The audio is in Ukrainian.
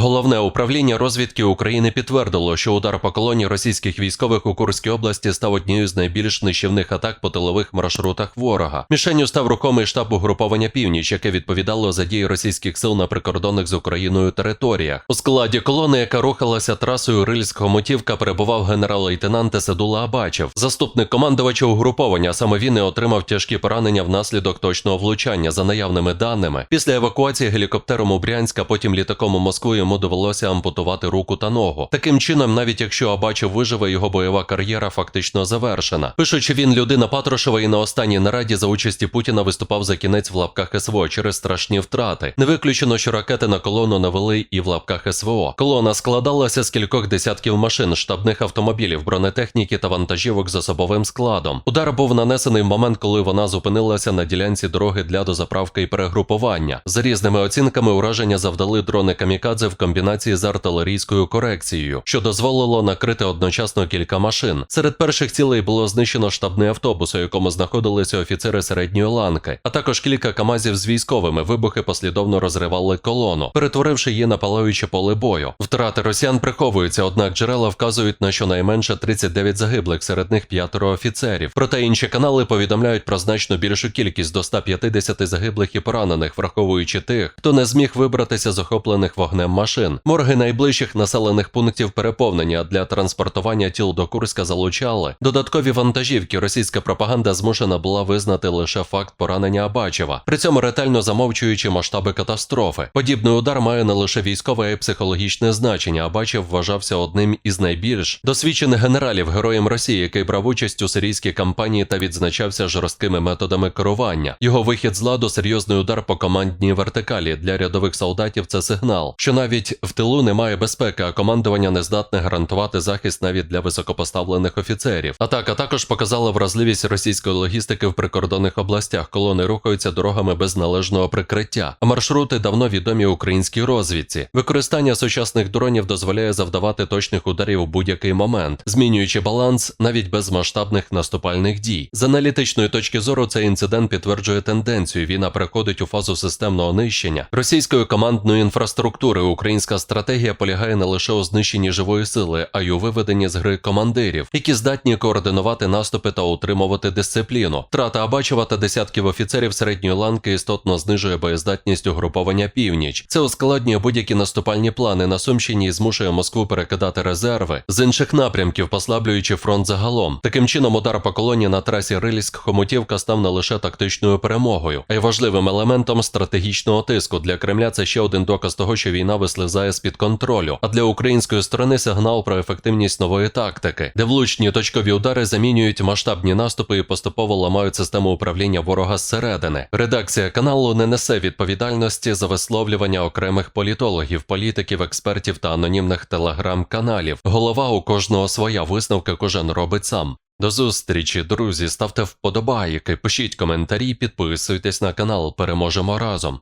Головне управління розвідки України підтвердило, що удар по колоні російських військових у Курській області став однією з найбільш нищівних атак по тилових маршрутах ворога. Мішенню став рухомий штаб угруповання Північ, яке відповідало за дії російських сил на прикордонних з Україною територіях. У складі колони, яка рухалася трасою Рильськ-Хомутівка, перебував генерал-лейтенант Седула Абачев, заступник командувача угруповання. Саме він і отримав тяжкі поранення внаслідок точного влучання. За наявними даними, після евакуації гелікоптером у Брянськ, а потім літаком у Москву йому довелося ампутувати руку та ногу. Таким чином, навіть якщо Абачев виживе, його бойова кар'єра фактично завершена. Пишучи, він людина Патрушева і на останній нараді за участі Путіна виступав за кінець в лапках СВО через страшні втрати. Не виключено, що ракети на колону навели і в лапках СВО. Колона складалася з кількох десятків машин, штабних автомобілів, бронетехніки та вантажівок з особовим складом. Удар був нанесений в момент, коли вона зупинилася на ділянці дороги для дозаправки і перегрупування. За різними оцінками ураження завдали дрони камікадзе в комбінації з артилерійською корекцією, що дозволило накрити одночасно кілька машин. Серед перших цілей було знищено штабний автобус, у якому знаходилися офіцери середньої ланки, а також кілька камазів з військовими. Вибухи послідовно розривали колону, перетворивши її на палаюче поле бою. Втрати росіян приховуються, однак джерела вказують на щонайменше 39 загиблих, серед них п'ятеро офіцерів. Проте інші канали повідомляють про значно більшу кількість до 150 загиблих і поранених, враховуючи тих, хто не зміг вибратися з охоплених вогнем машин. Морги найближчих населених пунктів переповнені, а для транспортування тіл до Курська залучали. Додаткові вантажівки російська пропаганда змушена була визнати лише факт поранення Абачева, при цьому ретельно замовчуючи масштаби катастрофи. Подібний удар має не лише військове, й психологічне значення. Абачев вважався одним із найбільш досвідчених генералів героєм Росії, який брав участь у сирійській кампанії та відзначався жорсткими методами керування. Його вихід з ладу серйозний удар по командній вертикалі для рядових солдатів. Це сигнал, що навіть в тилу немає безпеки, а командування не здатне гарантувати захист навіть для високопоставлених офіцерів. Атака також показала вразливість російської логістики в прикордонних областях. Колони рухаються дорогами без належного прикриття. Маршрути давно відомі українській розвідці. Використання сучасних дронів дозволяє завдавати точних ударів у будь-який момент, змінюючи баланс навіть без масштабних наступальних дій. З аналітичної точки зору цей інцидент підтверджує тенденцію. Війна переходить у фазу системного нищення російської командної інфраструктури. Українська стратегія полягає не лише у знищенні живої сили, а й у виведенні з гри командирів, які здатні координувати наступи та утримувати дисципліну. Втрата Абачева та десятків офіцерів середньої ланки істотно знижує боєздатність угруповання північ. Це ускладнює будь-які наступальні плани на Сумщині і змушує Москву перекидати резерви з інших напрямків, послаблюючи фронт загалом. Таким чином, удар по колоні на трасі Рильськ-Хомутівка став не лише тактичною перемогою, а й важливим елементом стратегічного тиску для Кремля. Це ще один доказ того, що війна вислизає з під контролю. А для української сторони сигнал про ефективність нової тактики, де влучні точкові удари замінюють масштабні наступи і поступово ламають систему управління ворога зсередини. Редакція каналу не несе відповідальності за висловлювання окремих політологів, політиків, експертів та анонімних телеграм-каналів. Голова у кожного своя висновка кожен робить сам. До зустрічі, друзі. Ставте вподобайки, пишіть коментарі, підписуйтесь на канал. Переможемо разом.